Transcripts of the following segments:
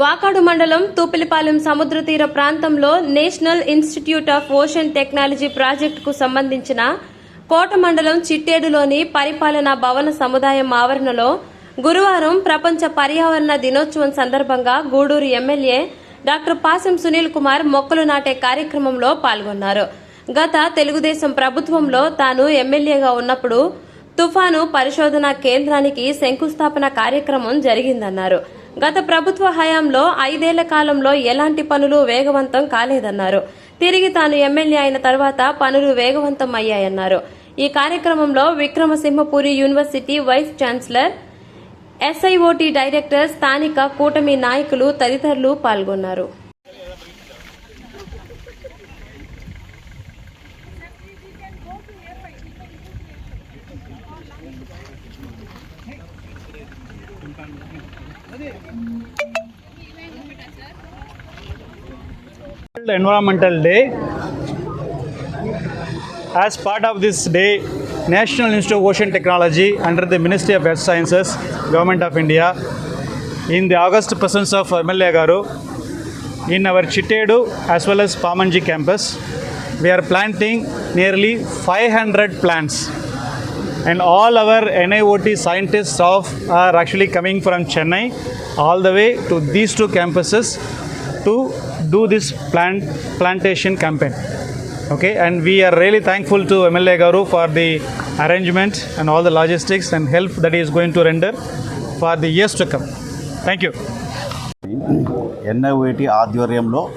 వాకాడు మండలం తూపిలిపాలెం సముద్ర తీర ప్రాంతంలో National Institute of Ocean Technology ప్రాజెక్టుకు సంబంధించిన కోట మండలం చిట్టేడులోని పరిపాలనా భవన సముదాయం ఆవరణలో గురువారం ప్రపంచ పర్యావరణ దినోత్సవం సందర్భంగా గూడూరు ఎమ్మెల్యే డాక్టర్ పాసం సునీల్ కుమార్ మొక్కలు నాటే కార్యక్రమంలో పాల్గొన్నారు. గత తెలుగుదేశం ప్రభుత్వంలో తాను ఎమ్మెల్యేగా ఉన్నప్పుడు తుఫాను పరిశోధన కేంద్రానికి శంకుస్థాపన కార్యక్రమం జరిగిందన్నారు. గత ప్రభుత్వ హయాంలో ఐదేళ్ళ కాలంలో ఎలాంటి పనులు వేగవంతం కాలేదన్నారు. తిరిగి తాను ఎమ్మెల్యే అయిన తర్వాత పనులు వేగవంతం అయ్యాయన్నారు. ఈ కార్యక్రమంలో Vikramasimhapuri University vice chancellor SIOT director స్థానిక కూటమి నాయకులు తదితరులు పాల్గొన్నారు. World Environmental Day. As part of this day, National Institute of Ocean Technology under the Ministry of Earth Sciences, Government of India, in the August presence of MLA Garu, in our Chittedu as well as Pamanji campus, we are planting nearly 500 plants. And all our NIOT scientists of are actually coming from Chennai all the way to these two campuses to do this plant plantation campaign okay and we're really thankful to MLA గారు for the arrangement and all the logistics and help that is going to render for the years to come thank you NIT ఆధ్వర్యంలో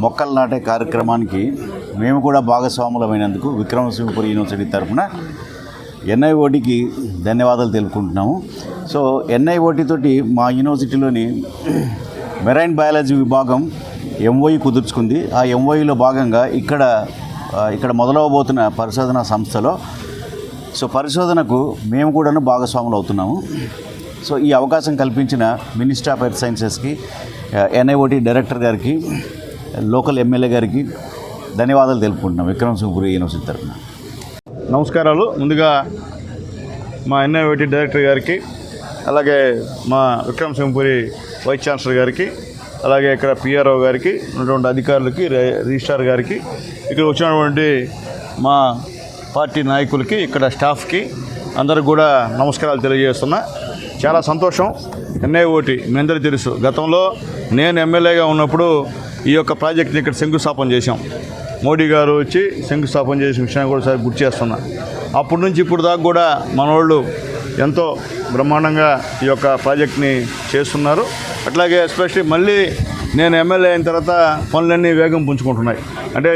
మొక్కలు నాటే కార్యక్రమానికి మేము కూడా భాగస్వాములమైనందుకు Vikrama Simhapuri university తరఫున ఎన్ఐఓటీకి ధన్యవాదాలు తెలుపుకుంటున్నాము. So NIOT మా యూనివర్సిటీలోని మెరైన్ బయాలజీ విభాగం ఎంఓఈ కుదుర్చుకుంది. ఆ ఎంఓఈలో భాగంగా ఇక్కడ ఇక్కడ మొదలవబోతున్న పరిశోధన సంస్థలో సో పరిశోధనకు మేము కూడాను భాగస్వాములు అవుతున్నాము. సో ఈ అవకాశం కల్పించిన మినిస్టర్ ఆఫ్ ఎర్త్ సైన్సెస్కి ఎన్ఐఓటి డైరెక్టర్ గారికి లోకల్ ఎమ్మెల్యే గారికి ధన్యవాదాలు తెలుపుకుంటున్నాం. విక్రమ్ సింహపురి యూనివర్సిటీ తరఫున. నమస్కారాలు. ముందుగా మా ఎన్ఐఓటి డైరెక్టర్ గారికి అలాగే మా విక్రమ్ సింహపురి వైస్ ఛాన్సలర్ గారికి అలాగే ఇక్కడ పిఆర్ఓ గారికి ఉన్నటువంటి అధికారులకి రిజిస్ట్రార్ గారికి ఇక్కడ వచ్చినటువంటి మా పార్టీ నాయకులకి ఇక్కడ స్టాఫ్కి అందరికి కూడా నమస్కారాలు తెలియజేస్తున్నా. చాలా సంతోషం. ఎన్ఐఓటి మీ అందరికీ తెలుసు. గతంలో నేను ఎమ్మెల్యేగా ఉన్నప్పుడు ఈ యొక్క ప్రాజెక్ట్ని ఇక్కడ శంకుస్థాపన చేశాం. మోడీ గారు వచ్చి శంకుస్థాపన చేసిన విషయాన్ని కూడా సార్ గుర్తు చేస్తున్నా. అప్పటి నుంచి ఇప్పుడు దాకా కూడా మనోళ్ళు ఎంతో బ్రహ్మాండంగా ఈ యొక్క ప్రాజెక్ట్ని చేస్తున్నారు. అట్లాగే ఎస్పెషలీ మళ్ళీ నేను ఎమ్మెల్యే అయిన తర్వాత పనులన్నీ వేగం పుంజుకుంటున్నాయి. అంటే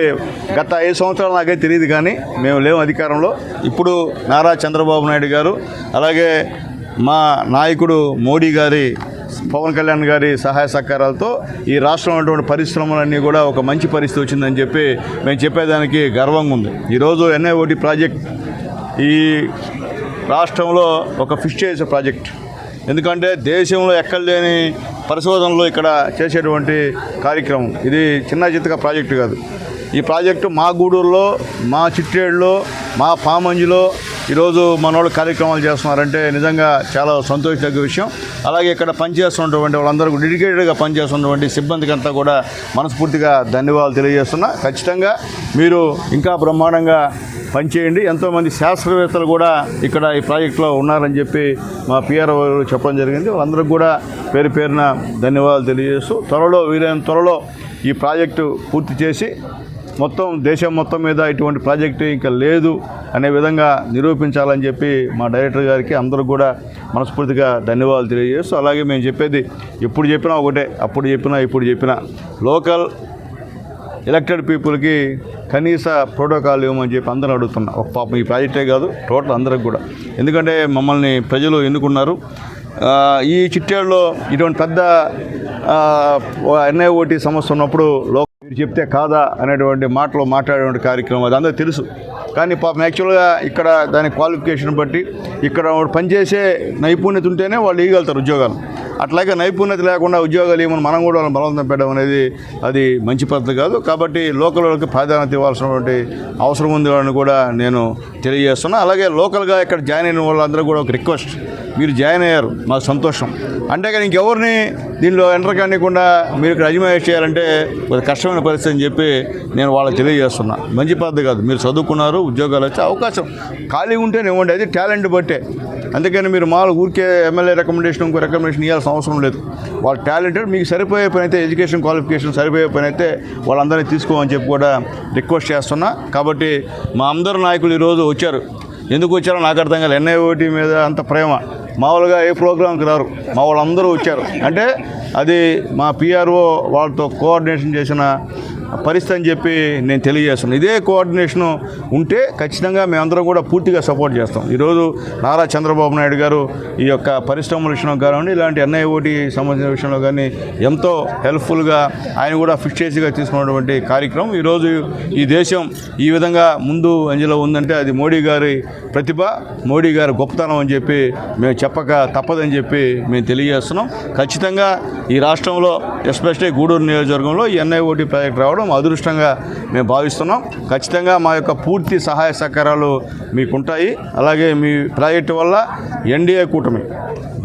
గత ఐదు సంవత్సరాలు నాకే తెలియదు కానీ మేము లేము అధికారంలో. ఇప్పుడు నారా చంద్రబాబు నాయుడు గారు అలాగే మా నాయకుడు మోడీ గారి పవన్ కళ్యాణ్ గారి సహాయ సహకారాలతో ఈ రాష్ట్రంలో ఉన్నటువంటి పరిశ్రమలన్నీ కూడా ఒక మంచి పరిస్థితి వచ్చిందని చెప్పి మేము చెప్పేదానికి గర్వంగా ఉంది. ఈరోజు ఎన్ఐఓటి ప్రాజెక్ట్ ఈ రాష్ట్రంలో ఒక ఫిష్ చేసే ప్రాజెక్ట్. ఎందుకంటే దేశంలో ఎక్కడ లేని పరిశోధనలు ఇక్కడ చేసేటువంటి కార్యక్రమం. ఇది చిన్న చిత్తగా ప్రాజెక్టు కాదు. ఈ ప్రాజెక్టు మా గూడూరులో మా చిట్టేడులో మా పామంజిలో ఈరోజు మనోళ్ళు కార్యక్రమాలు చేస్తున్నారంటే నిజంగా చాలా సంతోషదగ్గ విషయం. అలాగే ఇక్కడ పనిచేస్తున్నటువంటి వాళ్ళందరూ డెడికేటెడ్గా పనిచేస్తున్నటువంటి సిబ్బందికి అంతా కూడా మనస్ఫూర్తిగా ధన్యవాదాలు తెలియజేస్తున్నా. ఖచ్చితంగా మీరు ఇంకా బ్రహ్మాండంగా పనిచేయండి. ఎంతోమంది శాస్త్రవేత్తలు కూడా ఇక్కడ ఈ ప్రాజెక్టులో ఉన్నారని చెప్పి మా పిఆర్ఓ చెప్పడం జరిగింది. వాళ్ళందరికీ కూడా పేరు పేరున ధన్యవాదాలు తెలియజేస్తూ త్వరలో వీలైన త్వరలో ఈ ప్రాజెక్టు పూర్తి చేసి మొత్తం దేశం మొత్తం మీద ఇటువంటి ప్రాజెక్టు ఇంకా లేదు అనే విధంగా నిరూపించాలని చెప్పి మా డైరెక్టర్ గారికి అందరూ కూడా మనస్ఫూర్తిగా ధన్యవాదాలు తెలియజేస్తూ అలాగే మేము చెప్పేది ఎప్పుడు చెప్పినా ఒకటే అప్పుడు చెప్పినా ఇప్పుడు చెప్పినా. లోకల్ ఎలక్టెడ్ పీపుల్కి కనీస ప్రోటోకాల్ ఇవ్వమని చెప్పి అందరూ అడుగుతున్నా. ఒక పాపం ఈ ప్రాజెక్టే కాదు టోటల్ అందరికి కూడా. ఎందుకంటే మమ్మల్ని ప్రజలు ఎన్నుకున్నారు. ఈ చిట్టేళ్ళలో ఇటువంటి పెద్ద ఎన్ఐఓటి సమస్య ఉన్నప్పుడు లో మీరు చెప్తే కాదా అనేటువంటి మాటలు మాట్లాడేటువంటి కార్యక్రమం అది అందరూ తెలుసు. కానీ పాపం యాక్చువల్గా ఇక్కడ దాని క్వాలిఫికేషన్ బట్టి ఇక్కడ పనిచేసే నైపుణ్యత ఉంటేనే వాళ్ళు ఇవ్వగలుగుతారు ఉద్యోగాలు. అట్లాగే నైపుణ్యత లేకుండా ఉద్యోగాలు ఏమని మనం కూడా బలవంతం పెట్టడం అనేది అది మంచి పద్ధతి కాదు. కాబట్టి లోకల్ వాళ్ళకి ప్రాధాన్యత ఇవ్వాల్సినటువంటి అవసరం ఉంది అని కూడా నేను తెలియజేస్తున్నా. అలాగే లోకల్గా ఇక్కడ జాయిన్ అయిన వాళ్ళందరూ కూడా ఒక రిక్వెస్ట్ మీరు జాయిన్ అయ్యారు. మాకు సంతోషం. అంటే కానీ ఇంకెవరిని దీనిలో ఎంటర్ కానికుండా మీరు ఇక్కడ అజమాయిష్ చేయాలంటే కొద్దిగా కష్టమైన పరిస్థితి అని చెప్పి నేను వాళ్ళకి తెలియజేస్తున్నా. మంచి పద్ధతి కాదు. మీరు చదువుకున్నారు ఉద్యోగాలు వచ్చే అవకాశం. ఖాళీ ఉంటేనే ఇవ్వండి అది టాలెంట్ బట్టే. అందుకని మీరు మామూలు ఊరికే ఎమ్మెల్యే రికమెండేషన్ ఇంకో రికమెండేషన్ ఇవ్వాల్సిన అవసరం లేదు. వాళ్ళ టాలెంటెడ్ మీకు సరిపోయే పని అయితే ఎడ్యుకేషన్ క్వాలిఫికేషన్ సరిపోయే పని అయితే వాళ్ళందరినీ తీసుకోమని చెప్పి కూడా రిక్వెస్ట్ చేస్తున్నా. కాబట్టి మా అందరు నాయకులు ఈరోజు వచ్చారు. ఎందుకు వచ్చారో నాకు అర్థం కాలేదు. ఎన్ఐఓటి మీద అంత ప్రేమ. మామూలుగా ఏ ప్రోగ్రాంకి రారు. మా వాళ్ళందరూ వచ్చారు. అంటే అది మా పిఆర్ఓ వాళ్ళతో కోఆర్డినేషన్ చేసిన పరిస్థితి అని చెప్పి నేను తెలియజేస్తున్నాను ఇదే కోఆర్డినేషన్ ఉంటే ఖచ్చితంగా మేమందరం కూడా పూర్తిగా సపోర్ట్ చేస్తాం. ఈరోజు నారా చంద్రబాబు నాయుడు గారు ఈ యొక్క పరిశ్రమల విషయంలో కానివ్వండి ఇలాంటి ఎన్ఐఓటి సంబంధించిన విషయంలో కానీ ఎంతో హెల్ప్ఫుల్గా ఆయన కూడా ఫిక్చేసిగా తీసుకున్నటువంటి కార్యక్రమం. ఈరోజు ఈ దేశం ఈ విధంగా ముందు అంజలో ఉందంటే అది మోడీ గారి ప్రతిభ మోడీ గారి గొప్పతనం అని చెప్పి మేము చెప్పక తప్పదని చెప్పి మేము తెలియజేస్తున్నాం. ఖచ్చితంగా ఈ రాష్ట్రంలో ఎస్పెషల్లీ గూడూరు నియోజకవర్గంలో ఈ ఎన్ఐఓటి ప్రాజెక్ట్ రావడం అదృష్టంగా మేము భావిస్తున్నాం. ఖచ్చితంగా మా యొక్క పూర్తి సహాయ సహకారాలు మీకుంటాయి. అలాగే మీ ప్రాజెక్టు వల్ల ఎన్డీఏ కూటమి.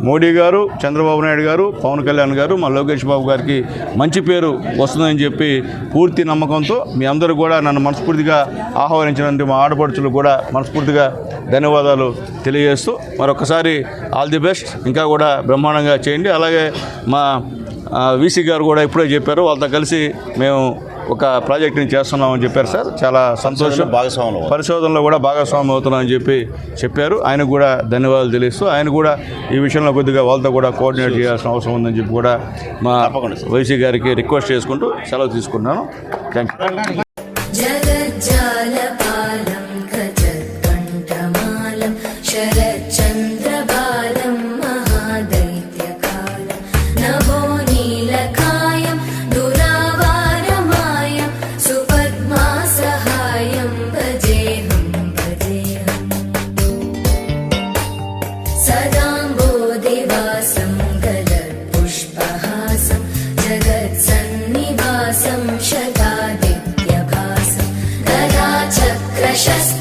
మోడీ గారు చంద్రబాబు నాయుడు గారు పవన్ కళ్యాణ్ గారు మా లోకేష్ బాబు గారికి మంచి పేరు వస్తుందని చెప్పి పూర్తి నమ్మకంతో మీ అందరూ కూడా నన్ను మనస్ఫూర్తిగా ఆహ్వానించినందుకు మా ఆడపడుచులు కూడా మనస్ఫూర్తిగా ధన్యవాదాలు తెలియజేస్తూ మరొకసారి ఆల్ ది బెస్ట్. ఇంకా కూడా బ్రహ్మాండంగా చేయండి. అలాగే మా వీసీ గారు కూడా ఇప్పుడే చెప్పారు. వాళ్ళతో కలిసి మేము ఒక ప్రాజెక్ట్ని చేస్తున్నామని చెప్పారు సార్. చాలా సంతోషం. భాగస్వాములు. పరిశోధనలో కూడా భాగస్వామి అవుతున్నామని చెప్పి చెప్పారు. ఆయనకు కూడా ధన్యవాదాలు తెలియస్తూ ఆయన కూడా ఈ విషయంలో కొద్దిగా వాళ్ళతో కూడా కోఆర్డినేట్ చేయాల్సిన అవసరం ఉందని చెప్పి కూడా మా. వైసీ గారికి రిక్వెస్ట్ చేసుకుంటూ సెలవు తీసుకున్నాను. Thank you just